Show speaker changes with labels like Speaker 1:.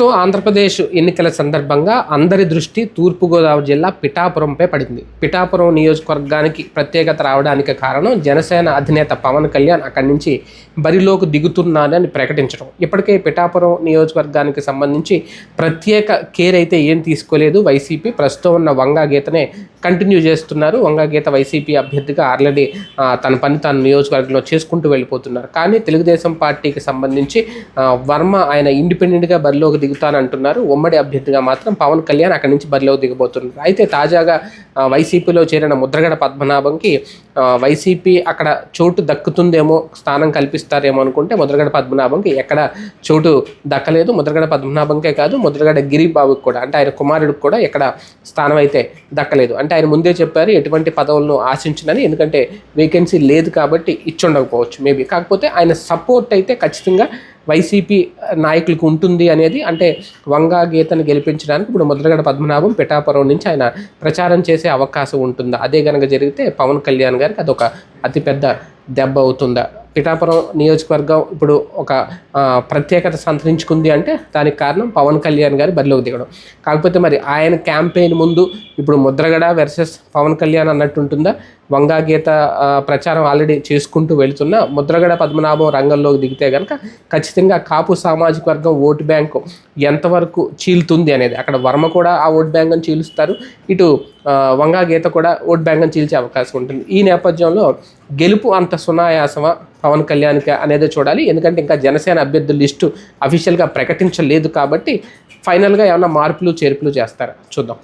Speaker 1: ప్రస్తుతం ఆంధ్రప్రదేశ్ ఎన్నికల సందర్భంగా అందరి దృష్టి తూర్పుగోదావరి జిల్లా పిఠాపురంపై పడింది. పిఠాపురం నియోజకవర్గానికి ప్రత్యేకత రావడానికి కారణం జనసేన అధినేత పవన్ కళ్యాణ్ అక్కడి నుంచి బరిలోకి దిగుతున్నారని ప్రకటించడం. ఇప్పటికే పిఠాపురం నియోజకవర్గానికి సంబంధించి ప్రత్యేక కేర్ అయితే ఏం తీసుకోలేదు. వైసీపీ ప్రస్తుతం ఉన్న వంగా గీతనే కంటిన్యూ చేస్తున్నారు. వంగా గీత వైసీపీ అభ్యర్థిగా ఆల్రెడీ తన పని తాను నియోజకవర్గంలో చేసుకుంటూ వెళ్ళిపోతున్నారు. కానీ తెలుగుదేశం పార్టీకి సంబంధించి వర్మ ఆయన ఇండిపెండెంట్గా బరిలోకి దిగుతానంటున్నారు. ఉమ్మడి అభ్యర్థిగా మాత్రం పవన్ కళ్యాణ్ అక్కడి నుంచి బరిలో దిగబోతున్నారు. అయితే తాజాగా వైసీపీలో చేరిన ముద్రగడ పద్మనాభంకి వైసీపీ అక్కడ చోటు దక్కుతుందేమో స్థానం కల్పిస్తారేమో అనుకుంటే ముద్రగడ పద్మనాభంకి ఎక్కడ చోటు దక్కలేదు. ముద్రగడ పద్మనాభంకే కాదు ముద్రగడ గిరిబాబుకి కూడా అంటే ఆయన కుమారుడికి కూడా ఎక్కడ స్థానం అయితే దక్కలేదు. అంటే ఆయన ముందే చెప్పారు ఎటువంటి పదవులను ఆశించినని ఎందుకంటే వేకెన్సీ లేదు కాబట్టి ఇచ్చుండకపోవచ్చు మేబీ కాకపోతే ఆయన సపోర్ట్ అయితే ఖచ్చితంగా వైసీపీ నాయకులకు ఉంటుంది అనేది అంటే వంగా గీతను గెలిపించడానికి ఇప్పుడు ముద్రగడ పద్మనాభం పిఠాపురం నుంచి ఆయన ప్రచారం చేసే అవకాశం ఉంటుందా? అదే కనుక జరిగితే పవన్ కళ్యాణ్ గారికి అదొక అతిపెద్ద దెబ్బ అవుతుందా? పిఠాపురం నియోజకవర్గం ఇప్పుడు ఒక ప్రత్యేకత సంతరించుకుంది అంటే దానికి కారణం పవన్ కళ్యాణ్ గారి బరిలోకి దిగడం. కాకపోతే మరి ఆయన క్యాంపెయిన్ ముందు ఇప్పుడు ముద్రగడ వెర్సెస్ పవన్ కళ్యాణ్ అన్నట్టు ఉంటుందా? వంగా గీత ప్రచారం ఆల్రెడీ చేసుకుంటూ వెళుతున్న ముద్రగడ పద్మనాభం రంగంలోకి దిగితే కనుక ఖచ్చితంగా కాపు సామాజిక వర్గం ఓటు బ్యాంకు ఎంతవరకు చీలుతుంది అనేది అక్కడ వర్మ కూడా ఆ ఓట్ బ్యాంకుని చీలుస్తారు ఇటు వంగా గీత కూడా ఓట్ బ్యాంకుని చీల్చే అవకాశం ఉంటుంది. ఈ నేపథ్యంలో గెలుపు అంత సునాయాసమా? పవన్ కళ్యాణ్కి అనేది చూడాలి. ఎందుకంటే ఇంకా జనసేన అభ్యర్థుల లిస్టు అఫీషియల్గా ప్రకటించలేదు కాబట్టి ఫైనల్గా ఏమైనా మార్పులు చేర్పులు చేస్తారా? చూద్దాం.